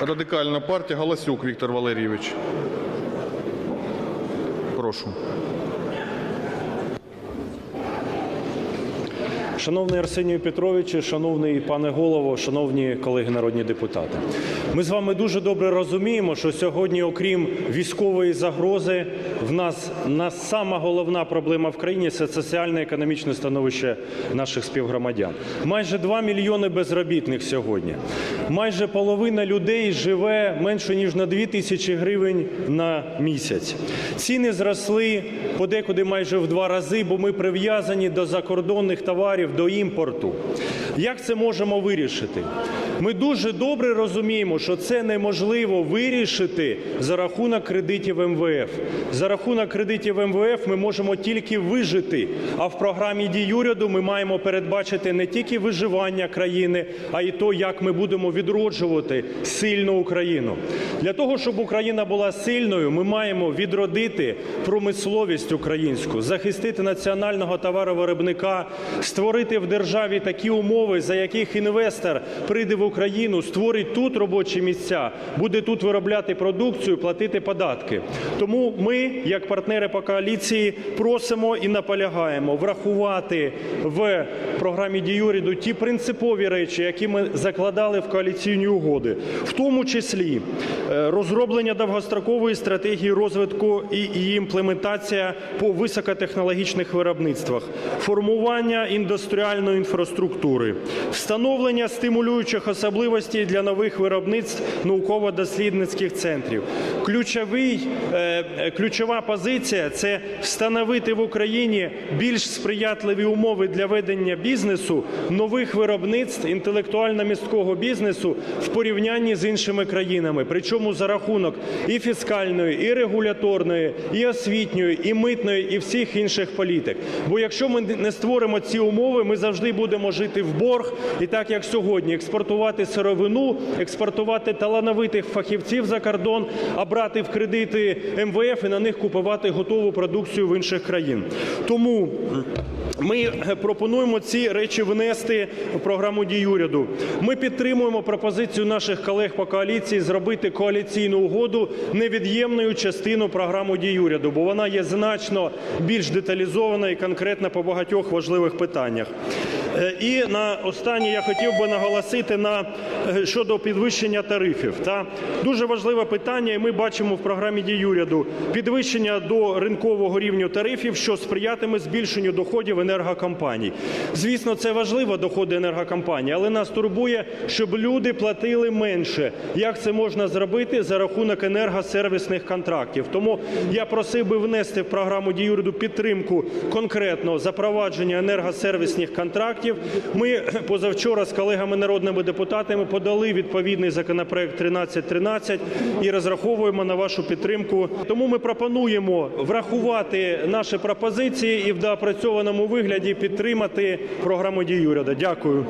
Радикальна партія Галасюк Віктор Валерійович. Прошу. Шановний Арсенію Петровичу, шановний пане голово, шановні колеги народні депутати. Ми з вами дуже добре розуміємо, що сьогодні, окрім військової загрози, в нас, нас сама головна проблема в країні це соціально-економічне становище наших співгромадян. Майже 2 мільйони безробітних сьогодні. Майже половина людей живе менше ніж на 2 тисячі гривень на місяць. Ціни зросли подекуди майже в два рази, бо ми прив'язані до закордонних товарів, до імпорту. Як це можемо вирішити? Ми дуже добре розуміємо, що це неможливо вирішити за рахунок кредитів МВФ. За рахунок кредитів МВФ ми можемо тільки вижити. А в програмі дій уряду ми маємо передбачити не тільки виживання країни, а й то, як ми будемо відроджувати сильну Україну. Для того, щоб Україна була сильною, ми маємо відродити промисловість українську, захистити національного товаровиробника, створити в державі такі умови, за яких інвестор прийде в Україну, створить тут робочі місця, буде тут виробляти продукцію, платити податки. Тому ми, як партнери по коаліції, просимо і наполягаємо врахувати в програмі дій уряду ті принципові речі, які ми закладали в коаліційні угоди, в тому числі е, розроблення довгострокової стратегії розвитку і її імплементація по високотехнологічних виробництвах, формування індустріальної інфраструктури, встановлення стимулюючих особливостей для нових виробництв науково-дослідницьких центрів. Ключовий, е, ключова позиція це встановити в Україні більш сприятливі умови для ведення бізнесу, нових виробництв інтелектуально-міського бізнесу в порівнянні з іншими країнами. Причому за рахунок і фіскальної, і регуляторної, і освітньої, і митної, і всіх інших політик. Бо якщо ми не створимо ці умови, ми завжди будемо жити в борг і так як сьогодні експортувати сировину, експортувати талановитих фахівців за кордон, а брати в кредити МВФ і на них купувати готову продукцію в інших країн. Тому ми пропонуємо ці речі внести в програму дій уряду. Ми підтримуємо пропозицію наших колег по коаліції зробити коаліційну угоду невід'ємною частиною програми дій уряду, бо вона є значно більш деталізована і конкретна по багатьох важливих питаннях. Е, І на останнє я хотів би наголосити на е, щодо підвищення тарифів. Та дуже важливе питання, і ми бачимо в програмі дій уряду підвищення до ринкового рівню тарифів, що сприятиме збільшенню доходів енергокомпаній. Звісно, це важливо доходи енергокомпаній, але нас турбує, щоб люди платили менше. Як це можна зробити за рахунок енергосервісних контрактів? Тому я просив би внести в програму дій уряду підтримку конкретно запровадження енергосервісних контрактів. Ми позавчора з колегами народними депутатами подали відповідний законопроект 1313 і розраховуємо на вашу підтримку. Тому ми пропонуємо врахувати наші пропозиції і в доопрацьованому вигляді підтримати програму дій уряду. Дякую.